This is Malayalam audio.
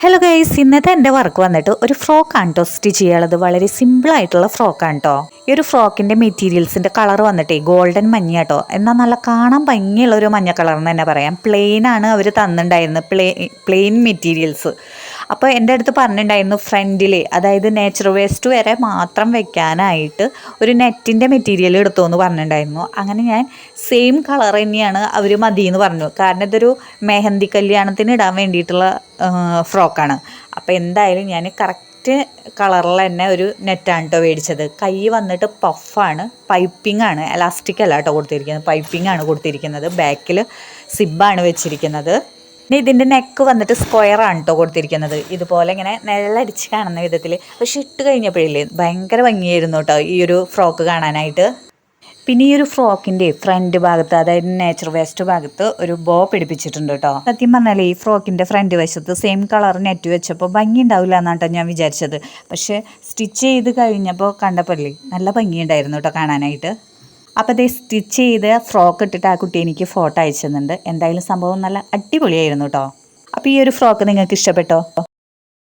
ഹലോ ഗൈസ് ഇന്നത്തെ എന്റെ വർക്ക് വന്നിട്ട് ഒരു ഫ്രോക്കാണ് കേട്ടോ സ്റ്റിച്ച് ചെയ്യാനുള്ളത്. വളരെ സിമ്പിൾ ആയിട്ടുള്ള ഫ്രോക്കാണ് കേട്ടോ ഈ ഒരു ഫ്രോക്കിന്റെ മെറ്റീരിയൽസിന്റെ കളർ വന്നിട്ടേ ഗോൾഡൻ മഞ്ഞ കേട്ടോ എന്നാൽ നല്ല കാണാൻ ഭംഗിയുള്ള ഒരു മഞ്ഞ കളർ എന്ന് തന്നെ പറയാം. പ്ലെയിൻ ആണ് അവർ തന്നിട്ടുണ്ടായിരുന്നത്. പ്ലേ പ്ലെയിൻ മെറ്റീരിയൽസ് അപ്പോൾ എന്റെ അടുത്ത് പറഞ്ഞിട്ടുണ്ടായിരുന്നു ഫ്രണ്ടിൽ അതായത് നേച്ചർ വേസ്റ്റ് വരെ മാത്രം വെക്കാനായിട്ട് ഒരു നെറ്റിന്റെ മെറ്റീരിയൽ എടുത്തു എന്ന് പറഞ്ഞിട്ടുണ്ടായിരുന്നു. അങ്ങനെ ഞാൻ സെയിം കളർ തന്നെയാണ് അവർ മതി എന്ന് പറഞ്ഞു. കാരണം ഇതൊരു മെഹന്തി കല്യാണത്തിന് ഇടാൻ വേണ്ടിയിട്ടുള്ള ഫ്രോക്കാണ്. അപ്പോൾ എന്തായാലും ഞാൻ കറക്റ്റ് കളറിൽ തന്നെ ഒരു നെറ്റാണ് കേട്ടോ മേടിച്ചത്. കൈ വന്നിട്ട് പഫാണ് പൈപ്പിംഗ് ആണ്. എലാസ്റ്റിക് അല്ല കേട്ടോ കൊടുത്തിരിക്കുന്നത്. പൈപ്പിംഗ് ആണ് കൊടുത്തിരിക്കുന്നത്. ബാക്കിൽ സിബാണ് വെച്ചിരിക്കുന്നത്. ഇനി ഇതിന്റെ നെക്ക് വന്നിട്ട് സ്ക്വയർ ആണ് കേട്ടോ കൊടുത്തിരിക്കുന്നത്. ഇതുപോലെ ഇങ്ങനെ നിഴലടിച്ച് കാണുന്ന വിധത്തിൽ പക്ഷെ ഇട്ട് കഴിഞ്ഞപ്പോഴില്ലേ ഭയങ്കര ഭംഗിയായിരുന്നു കേട്ടോ ഈ ഒരു ഫ്രോക്ക് കാണാനായിട്ട്. പിന്നെ ഈ ഒരു ഫ്രോക്കിന്റെ ഫ്രണ്ട് ഭാഗത്ത് അതായത് നേച്ചർ വേസ്റ്റ് ഭാഗത്ത് ഒരു ബോ പിടിപ്പിച്ചിട്ടുണ്ട് കേട്ടോ സത്യം പറഞ്ഞാൽ ഈ ഫ്രോക്കിന്റെ ഫ്രണ്ട് വശത്ത് സെയിം കളർ നെറ്റ് വെച്ചപ്പോൾ ഭംഗി ഉണ്ടാവില്ല എന്നാട്ടോ ഞാൻ വിചാരിച്ചത്. പക്ഷേ സ്റ്റിച്ച് ചെയ്ത് കഴിഞ്ഞപ്പോൾ കണ്ടപ്പോൾ നല്ല ഭംഗിയുണ്ടായിരുന്നു കേട്ടോ കാണാനായിട്ട്. അപ്പോൾ അതേ സ്റ്റിച്ച് ചെയ്ത് ഫ്രോക്ക് ഇട്ടിട്ട് ആ കുട്ടി എനിക്ക് ഫോട്ടോ അയച്ചു തന്നിട്ടുണ്ട് എന്തായാലും സംഭവം നല്ല അടിപൊളിയായിരുന്നു കേട്ടോ അപ്പോൾ ഈ ഒരു ഫ്രോക്ക് നിങ്ങൾക്ക് ഇഷ്ടപ്പെട്ടോ?